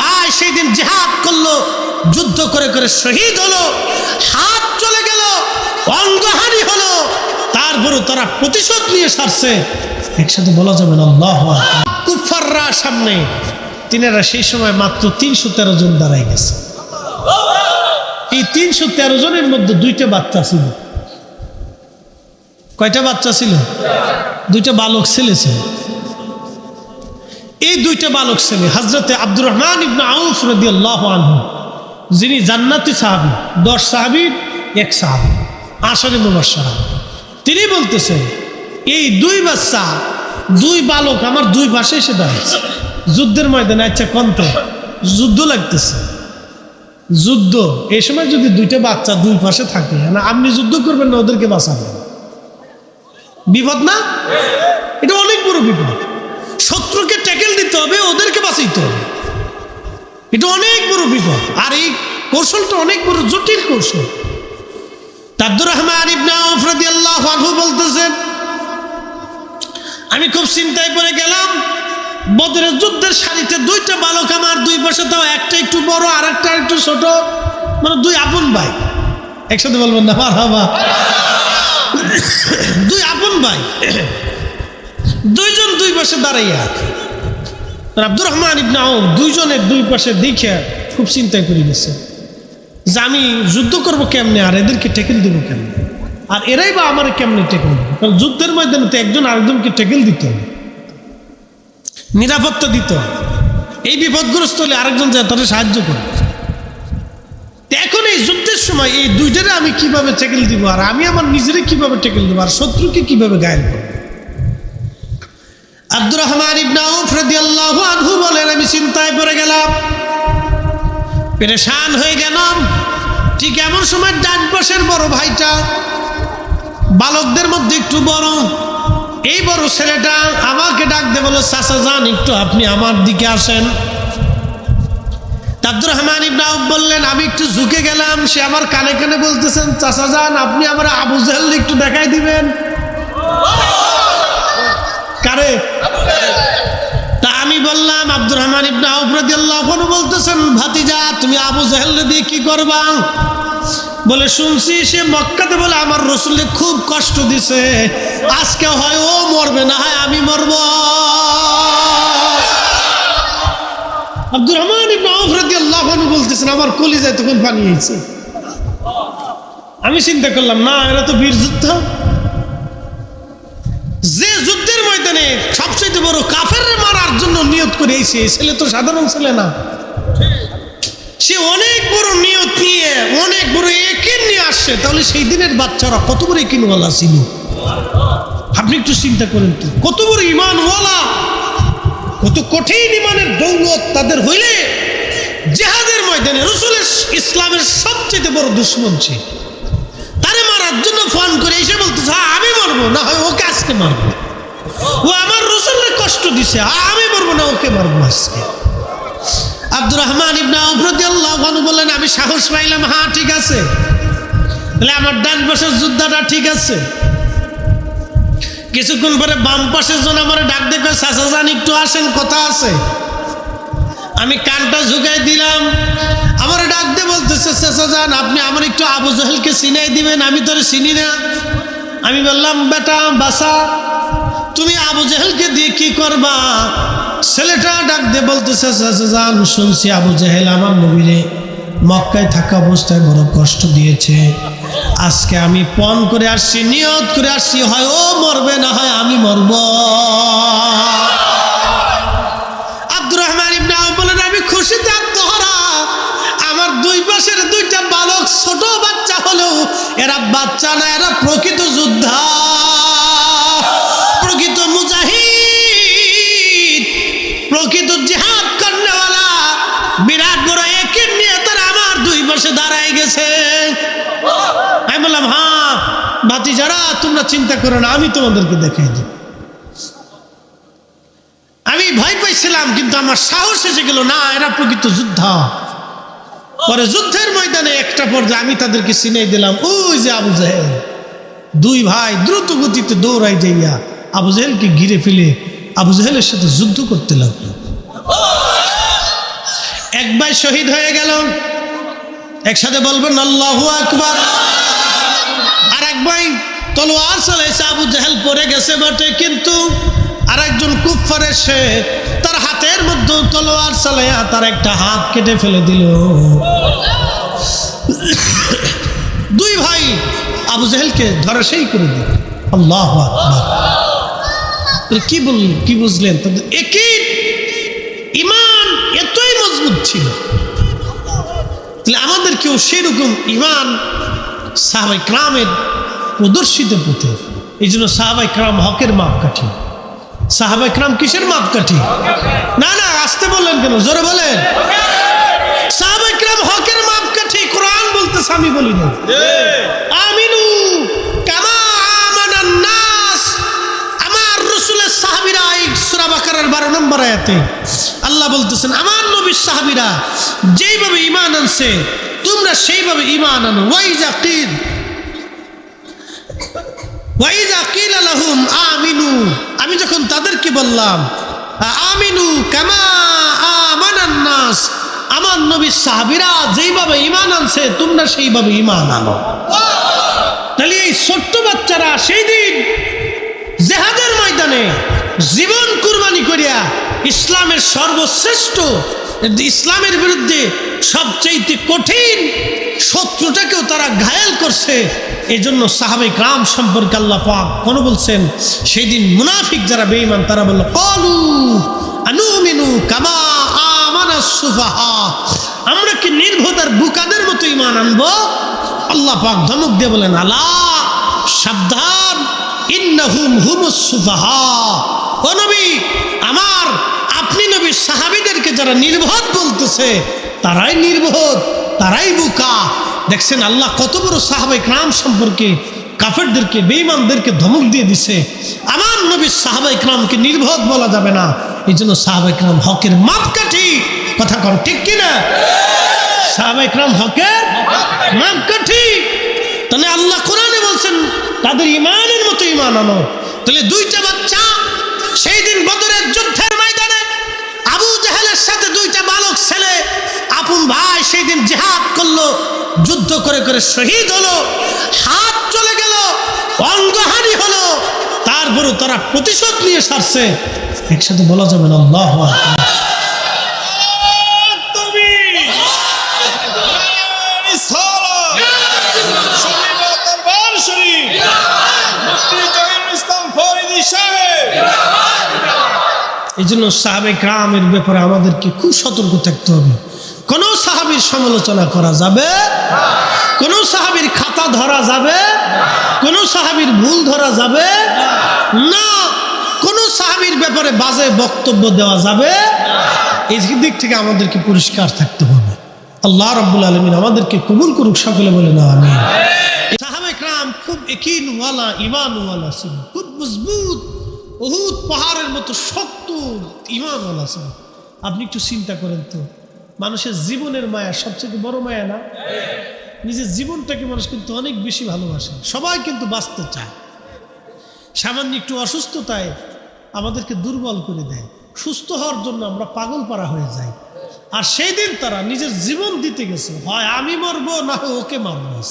ভাই সেই দিন জেহাদ করল, যুদ্ধ করে করে শহীদ হলো, হাত চলে গেল, অঙ্গহানি হলো তারপরে তারা প্রতিশোধ নিয়ে সারছে। একসাথে বলা যাবে কুফাররা সামনে, তিনারা সেই সময় মাত্র তিনশো তেরো জন দাঁড়াই গেছে। এই তিনশো তেরো জনের মধ্যে দুইটা বাচ্চা ছিল। কয়টা বাচ্চা ছিল? দুইটা বালক ছেলে ছিল। এই দুইটা বালক ছেলে হজরতে আব্দুর রহমান ইবনা আউফ রদি আল্লাহ যিনি জান্নাতি সাহাবি, দশ সাহাবির এক সাহাবি, আসরে মুবাসারা তিনি বলতেছেন, এই দুই বাচ্চা, দুই বালক আমার দুই পাশে এসে দাঁড়িয়েছে যুদ্ধের ময়দানে আচ্ছা কন্ত যুদ্ধ লাগতেছে। যুদ্ধ, এই সময় যদি দুইটা বাচ্চা দুই পাশে থাকে, না, আপনি যুদ্ধ করবেন না, ওদেরকে বাঁচাবেন। বিপদ না? এটা অনেক বড় বিপদ। বাঁচাইতে হবে। এটা অনেক বড় বিপদ। আর এই কৌশলটা অনেক বড় জটিল কৌশল। রহমান আনহু বলতেছেন, আমি খুব চিন্তায় পড়ে গেলাম, বদরের যুদ্ধের সারিতে দুইটা বালক আমার দুই পাশে, তাও একটা একটু বড় আর একটা একটু ছোট মানে দুই আপন ভাই। একসাথে বলবেন না দুই আপন ভাই। দুইজন দুই পাশে দাঁড়াইয়া আব্দুর রহমান ইবনা আউফ দুইজনের দুই পাশে দেখে খুব চিন্তায় করে গেছে যে আমি যুদ্ধ করব কেমনে? আর এদেরকে টেকেল দেবো কেমনে? আর এরাই বা আমার কেমনে টেকেল দেবো? কারণ যুদ্ধের ময়দানে তো একজন আরেকজনকে টেকেল দিত নিরাপত্তা দিত এই বিপদগ্রস্ত হলে আরেকজন যায় তাদের সাহায্য করবে এখন এই যুদ্ধের সময় এই দুইটারে আমি কীভাবে টেকেল দিব? আর আমি আমার নিজেরে কীভাবে টেকেল দেবো? আর শত্রুকে কীভাবে গায়েল করব? আব্দুর রহমান ইবনা আউফ রাদিয়াল্লাহু আনহু বলেন, আমি চিন্তায় পড়ে গেলাম। পেরেশান হয়ে গেলাম। ঠিক এমন সময় ডান পাশের বড় ভাইটা, বালকদের মধ্যে একটু বড়, এই বড় ছেলেটা আমাকে ডাক দে বলো, চাচা যান, একটু আপনি আমার দিকে আসেন। আব্দুর রহমান ইবনাউব বললেন, আমি একটু ঝুঁকে গেলাম। সে আমার কানে কানে বলতেছেন, চাচা যান, আপনি আমার আবু জাহেল একটু দেখাই দিবেন। কারে তা আমি বললাম, আব্দুর রহমান ইবনা আউফ রাদিয়াল্লাহু আনহু বলতেছেন, ভাতিজা, তুমি আবু জাহেল দিয়ে কি করবা? বলে, শুনছি সে মক্কাতে বলে আমার রসুলকে খুব কষ্ট দিছে। আজকে হয় ও মরবে, না হয় আমি মরব। আব্দুর রহমান ইবনা আউফ রাদিয়াল্লাহু আনহু বলতেছেন, আমার কলিজায় তখন পানি হয়েছে আমি চিন্তা করলাম, না, এরা তো বীর যোদ্ধা করে এসে ছেলে তো সাধারণ ছেলে না। সে অনেক বড় নিয়ত নিয়ে, অনেক বড় একিন নিয়ে আসছে। তাহলে সেই দিনের বাচ্চারা কত বড় একিনওয়ালা ছিল? আপনি একটু চিন্তা করেন তো, কত বড় ইমানওয়ালা, কত কঠিন ইমানের দৌলত তাদের হইলে জেহাদের ময়দানে রসুলের ইসলামের সবচেয়ে বড় দুশ্মন ছিল তারে মারার জন্য ফোন করে এসে বলতেছে হ্যাঁ আমি মারবো, না হয় ওকে আজকে মারবো। ও আমার কষ্ট দিছে, আমি মরবো না, ওকে মারবো আজকে। আব্দুর রহমান ইবনা আল্লাহ বললেন, আমি সাহস পাইলাম হ্যাঁ ঠিক আছে। তাহলে আমার ডান পাশের যোদ্ধাটা ঠিক আছে। কিছুক্ষণ পরে বাম পাশের জন আমার ডাক দেখবে চাচা যান একটু আসেন, কথা আছে। আমি কানটা ঝুঁকাই দিলাম। আমার ডাক দিয়ে বলতেছে, চাচা যান আপনি আমার একটু আবু জাহেলকে চিনাই দিবেন, আমি তোর চিনি না। আমি বললাম, বেটা বাসা তুমি আবু জেহেলকে দিয়ে কি করবা? ছেলেটা ডাক দিয়ে বলতেছে চাচা যান শুনছি আবু জাহেল আমার নবীরে মক্কায় থাকা অবস্থায় বড় কষ্ট দিয়েছে। আজকে আমি পণ করে আসছি, নিয়ত করে আসছি, হয় ও মরবে না হয় আমি মরব। আব্দুর রহমান ইবনা বলেন, আমি খুশিতে আত্মহারা। আমার দুই পাশের দুইটা বালক ছোট বাচ্চা হলেও এরা বাচ্চা না, এরা প্রকৃত যোদ্ধা যারা তোমরা চিন্তা করো না, আমি তোমাদেরকে দেখাই দিই আমি ভয় পাইছিলাম কিন্তু আমার সাহস এসে গেল, না, এরা প্রকৃত যুদ্ধ। পরে যুদ্ধের ময়দানে একটা পর্যায়ে আমি তাদেরকে চিনাই দিলাম, ওই যে আবু জাহেল। দুই ভাই দ্রুত গতিতে দৌড়াই যাইয়া আবু জাহেলকে ঘিরে ফেলে আবু জাহেলের সাথে যুদ্ধ করতে লাগল। এক ভাই শহীদ হয়ে গেল। একসাথে বলবেন, আল্লাহ আকবার। এক ভাই তলোয়ার চালাইছে আবু জাহেল পরে গেছে বটে, কিন্তু আর একজন কুফার এসে তার হাতের মধ্যে তলোয়ার চালাইয়া তার একটা হাত কেটে ফেলে দিল। দুই ভাই আবু জাহেলকে ধরাশাই করে দিল। আল্লাহ কি বললেন, কি বুঝলেন? তাদের একই ইমান এতই মজবুত ছিল। তাহলে আমাদেরকেও সেরকম ইমান সাহাবাই ক্রামের প্রদর্শিত পথে। এই জন্য সাহাবাই ক্রাম হকের মাপকাঠি। সাহাবাই ক্রাম কিসের মাপকাঠি? না না, আসতে বললেন কেন? জোরে বলেন। সাহাবাই হকের মাপকাঠি, কোরআন বলতেছে, আমি বলি না আমিনু কামা আমার সাহাবিরা আল্লাহ বলতেছেন, আমার নবীর সাহাবিরা তোমরা সেইভাবে ঈমান আনো। ওয়াইজা লাহুম আমিনু। আমি যখন তাদেরকে বললাম, আমিনু কামা আমানান নাস আমার নবীর সাহাবিরা যেইভাবে ইমান আনছে, তোমরা সেইভাবে ইমান আনো। তাহলে এই ছোট্ট বাচ্চারা সেই দিন জেহাদের ময়দানে জীবন কুরবানি করিয়া ইসলামের সর্বশ্রেষ্ঠ, ইসলামের বিরুদ্ধে সবচেয়ে কঠিন শত্রুটাকেও তারা ঘায়েল করছে। এই জন্য সাহাবে গ্রাম সম্পর্কে আল্লাহ পাক কোন বলছেন সেই দিন মুনাফিক যারা বেঈমান, তারা বলল, কলু আনুমিনু কামা আমানা সুফাহা। আমরা কি নির্ভতার বুকাদের মতো ইমান আনব? আল্লাহ পাক ধমক দিয়ে বলেন, আলা, সাবধান। ইন্নাহুম হুমুস সুফাহা। ও নবী, আমার, আপনি নবী সাহাবীদেরকে যারা নির্বোধ বলতেছে, তারাই নির্বোধ। তারাই বুকা। দেখছেন আল্লাহ কত বড় সাহাবে ক্রাম সম্পর্কে কাফেরদেরকে, বেঈমানদেরকে ধমক দিয়ে দিছে। আমার নবী সাহাবাই ক্রামকে নির্বোধ বলা যাবে না। এই জন্য সাহাবাই ক্রাম হকের মাপকাঠি কথা কর ঠিক কিনা? সাহাবাই ক্রাম হকের মাপকাঠি। তাহলে আল্লাহ কোরআনে বলছেন, তাদের ইমানের মতো ইমান আনো। তাহলে দুইটা ভাই সেই দিন জেহাদ করল যুদ্ধ করে করে শহীদ হলো হাত চলে গেল অঙ্গহানি হলো তারপরও তারা প্রতিশোধ নিয়ে সারছে। একসাথে বলা যাবে না আল্লাহ এই জন্য সাহাবে গ্রামের ব্যাপারে আমাদেরকে খুব সতর্ক থাকতে হবে। কোন সাহাবির সমালোচনা করা যাবে? কোন সাহাবির খাতা ধরা যাবে? কোন সাহাবির ভুল ধরা যাবে? না। কোন সাহাবির ব্যাপারে বাজে বক্তব্য দেওয়া যাবে? এই দিক থেকে আমাদেরকে পরিষ্কার থাকতে হবে। আল্লাহ রব্বুল আলমিন আমাদেরকে কবুল করুক, সকলে বলে না আমি খুব খুব মজবুত, বহুত পাহাড়ের মতো শক্ত আপনি একটু চিন্তা করেন তো মানুষের জীবনের মায়া সবচেয়ে বড় মায়া না? নিজের জীবনটাকে মানুষ কিন্তু অনেক বেশি ভালোবাসে। সবাই কিন্তু বাঁচতে চায়। সামান্য একটু অসুস্থতায় আমাদেরকে দুর্বল করে দেয়। সুস্থ হওয়ার জন্য আমরা পাগল পারা হয়ে যাই। আর সেই দিন তারা নিজের জীবন দিতে গেছে। হয় আমি মরবো, না হয় ওকে মারবো।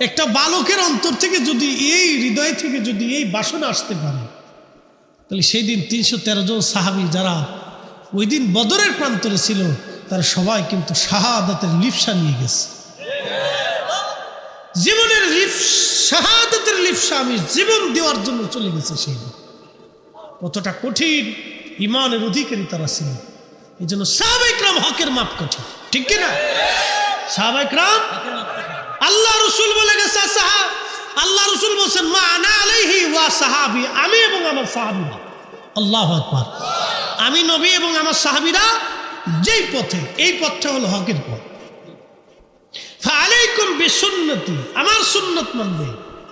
একটা বালকের অন্তর থেকে যদি এই হৃদয় থেকে যদি এই বাসনা আসতে পারে, তাহলে সেই দিন তিনশো তেরো জন সাহাবি যারা ওই দিন বদরের প্রান্তরে ছিল, তারা সবাই কিন্তু শাহাদাতের লিপসা নিয়ে গেছে। জীবনের শাহাদাতের লিপসা আমি জীবন দেওয়ার জন্য চলে গেছে সেই দিন। কতটা কঠিন ইমানের অধিকারী তারা ছিল। এই জন্য সাহাবাইকরাম হকের মাপ কঠিন, ঠিক কিনা? সাহাবাইকরাম আল্লাহ রসুল বলে গেছে, সাহা, আল্লাহ রসুল বলছেন, মা আনা আলাইহি ওয়া সাহাবি, আমি এবং আমার সাহাবিরা আল্লাহ আকবার। আমি নবী এবং আমার সাহাবিরা যেই পথে, এই পথটা হলো হকের পথ। ফালাইকুম বিসুন্নতি, আমার সুন্নত মানবে।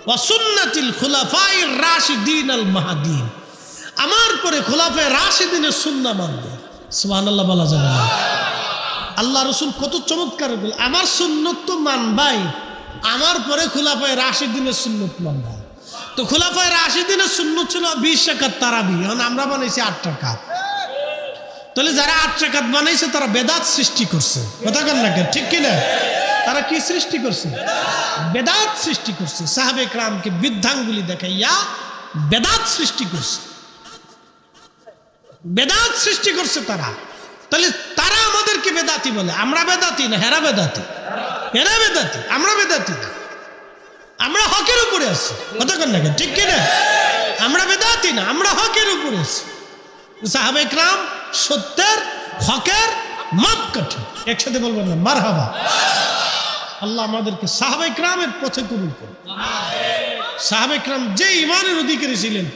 ওয়া সুন্নাতিল খুলাফায়ে রাশিদিন আল আমার পরে খোলাফায়ে রাশিদিনের সুন্নাহ মানবে। সুবহানাল্লাহ বলা যাবে না। আল্লাহ রসুল কত চমৎকার বলে, আমার সুন্নত তো মানবাই, আমার পরে খোলাফায় রাশিদিনের সুন্নত মানবা। তো খোলাফায় রাশিদিনের সুন্নত ছিল বিশ টাকার তারাবি, এখন আমরা বানাইছি আট টাকা তাহলে যারা আট টাকাত বানাইছে, তারা বেদাত সৃষ্টি করছে। কথা কেন কেন? ঠিক কিনা? তারা কি সৃষ্টি করছে? বেদাত সৃষ্টি করছে। সাহাবে ক্রামকে বৃদ্ধাঙ্গুলি দেখাইয়া বেদাত সৃষ্টি করছে। বেদাত সৃষ্টি করছে তারা। তাহলে তারা আমাদেরকে বেদাতি বলে। আমরা বেদাতি না? হেরা বেদাতি। হেরা বেদাতি। আমরা বেদাতি না। আমরা হকের উপরে আছি। কথা কেন কেন? ঠিক কিনা? আমরা বেদাতি না। আমরা হকের উপরে আছি। সাহাবে ক্রাম সত্যের, হকের মাপকাঠি একসাথে বলবেন না মার হাবা আল্লাহ আমাদেরকে সাহাবে ক্রামের পথে কবুল করুন। সাহাবে ক্রাম যে ইমানের অধিকারী ছিলেন,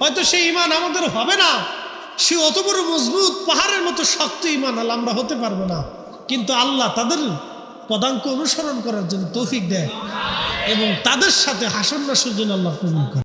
হয়তো সেই ইমান আমাদের হবে না। সে অত বড় মজবুত পাহাড়ের মতো শক্ত ইমান আল্লাহ আমরা হতে পারব না। কিন্তু আল্লাহ তাদের পদাঙ্ক অনুসরণ করার জন্য তৌফিক দেয় এবং তাদের সাথে হাসন নাসর জন্য আল্লাহ কবুল করে